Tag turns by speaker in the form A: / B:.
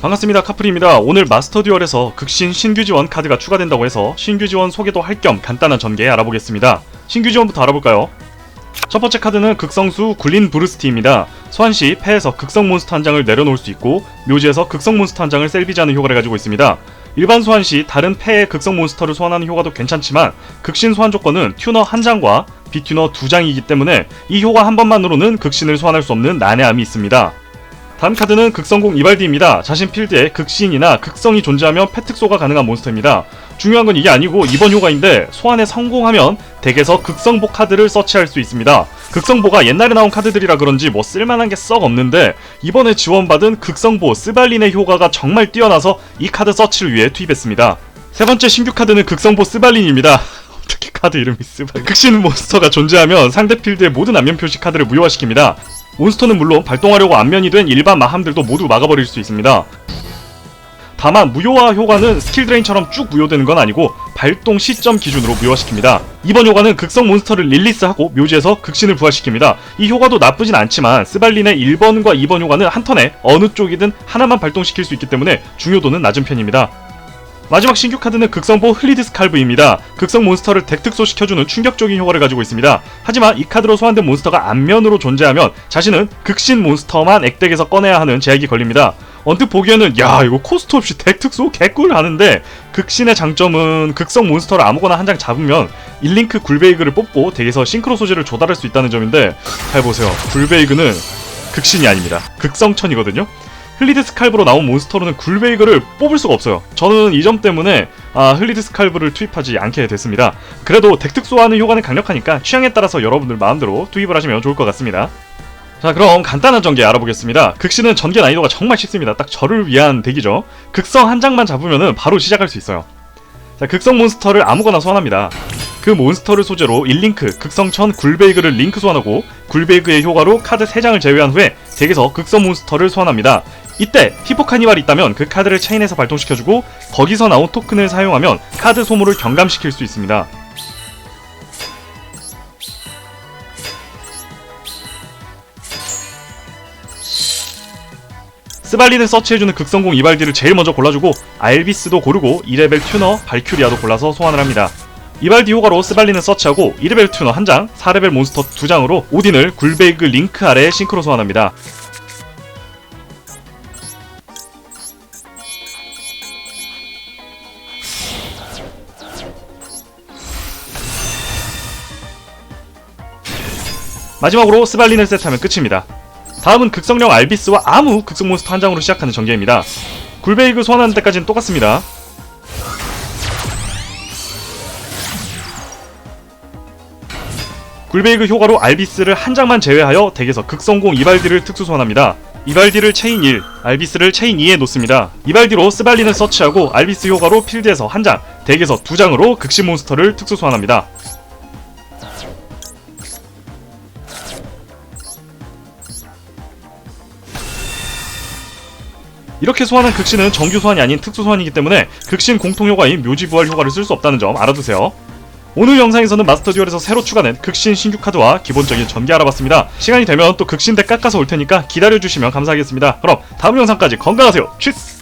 A: 반갑습니다 카프리입니다. 오늘 마스터 듀얼에서 극신 신규 지원 카드가 추가된다고 해서 신규 지원 소개도 할 겸 간단한 전개 알아보겠습니다. 신규 지원부터 알아볼까요? 첫 번째 카드는 극성수 굴린 브루스티입니다. 소환시 패에서 극성 몬스터 한 장을 내려놓을 수 있고 묘지에서 극성 몬스터 한 장을 셀비지하는 효과를 가지고 있습니다. 일반 소환 시 다른 패의 극성 몬스터를 소환하는 효과도 괜찮지만 극신 소환 조건은 튜너 한 장과 비튜너 두 장이기 때문에 이 효과 한 번만으로는 극신을 소환할 수 없는 난해함이 있습니다 다음 카드는 극성공 이발디입니다. 자신 필드에 극신이나 극성이 존재하면 패특소가 가능한 몬스터입니다. 중요한 건 이게 아니고 이번 효과인데 소환에 성공하면 덱에서 극성보 카드를 서치할 수 있습니다. 극성보가 옛날에 나온 카드들이라 그런지 뭐 쓸만한 게 썩 없는데 이번에 지원받은 극성보 스발린의 효과가 정말 뛰어나서 이 카드 서치를 위해 투입했습니다. 세 번째 신규 카드는 극성보 스발린입니다. 어떻게 카드 이름이 스발린? 극신 몬스터가 존재하면 상대 필드의 모든 안면 표시 카드를 무효화시킵니다. 몬스터는 물론 발동하려고 안면이 된 일반 마함들도 모두 막아버릴 수 있습니다. 다만 무효화 효과는 스킬 드레인처럼 쭉 무효되는 건 아니고 발동 시점 기준으로 무효화시킵니다. 이번 효과는 극성 몬스터를 릴리스하고 묘지에서 극신을 부활시킵니다. 이 효과도 나쁘진 않지만 스발린의 1번과 2번 효과는 한 턴에 어느 쪽이든 하나만 발동시킬 수 있기 때문에 중요도는 낮은 편입니다. 마지막 신규 카드는 극성보 흘리드스칼브입니다. 극성 몬스터를 덱 특소 시켜주는 충격적인 효과를 가지고 있습니다. 하지만 이 카드로 소환된 몬스터가 안면으로 존재하면 자신은 극신 몬스터만 액덱에서 꺼내야 하는 제약이 걸립니다. 언뜻 보기에는 야 이거 코스트 없이 덱 특소 개꿀 하는데 극신의 장점은 극성 몬스터를 아무거나 한 장 잡으면 일링크 굴베이그를 뽑고 덱에서 싱크로 소재를 조달할 수 있다는 점인데 잘 보세요 굴베이그는 극신이 아닙니다 극성천이거든요 흘리드 스칼브로 나온 몬스터로는 굴베이그를 뽑을 수가 없어요. 저는 이 점 때문에 아, 흘리드 스칼브를 투입하지 않게 됐습니다. 그래도 덱 특수화하는 효과는 강력하니까 취향에 따라서 여러분들 마음대로 투입을 하시면 좋을 것 같습니다. 자 그럼 간단한 전개 알아보겠습니다. 극신은 전개 난이도가 정말 쉽습니다. 딱 저를 위한 덱이죠. 극성 한 장만 잡으면 바로 시작할 수 있어요. 자 극성 몬스터를 아무거나 소환합니다. 그 몬스터를 소재로 1링크 극성천 굴베이그를 링크 소환하고 굴베이그의 효과로 카드 3장을 제외한 후에 덱에서 극성 몬스터를 소환합니다. 이때 히포 카니발이 있다면 그 카드를 체인에서 발동시켜주고 거기서 나온 토큰을 사용하면 카드 소모를 경감시킬 수 있습니다. 스발린을 서치해주는 극성공 이발디를 제일 먼저 골라주고 알비스도 고르고 2레벨 튜너 발큐리아도 골라서 소환을 합니다. 이발디 효과로 스발린을 서치하고 2레벨 튜너 1장, 4레벨 몬스터 2장으로 오딘을 굴베이그 링크 아래에 싱크로 소환합니다. 마지막으로 스발린을 세트하면 끝입니다. 다음은 극성령 알비스와 아무 극성 몬스터 한 장으로 시작하는 전개입니다. 굴베이그 소환하는 때까지는 똑같습니다. 굴베이그 효과로 알비스를 한 장만 제외하여 덱에서 극성공 이발디를 특수 소환합니다. 이발디를 체인 1, 알비스를 체인 2에 놓습니다. 이발디로 스발린을 서치하고 알비스 효과로 필드에서 한 장, 덱에서 두 장으로 극신 몬스터를 특수 소환합니다. 이렇게 소환한 극신은 정규 소환이 아닌 특수 소환이기 때문에 극신 공통 효과인 묘지 부활 효과를 쓸 수 없다는 점 알아두세요. 오늘 영상에서는 마스터 듀얼에서 새로 추가된 극신 신규 카드와 기본적인 전개 알아봤습니다. 시간이 되면 또 극신 덱 깎아서 올 테니까 기다려주시면 감사하겠습니다. 그럼 다음 영상까지 건강하세요. 치스!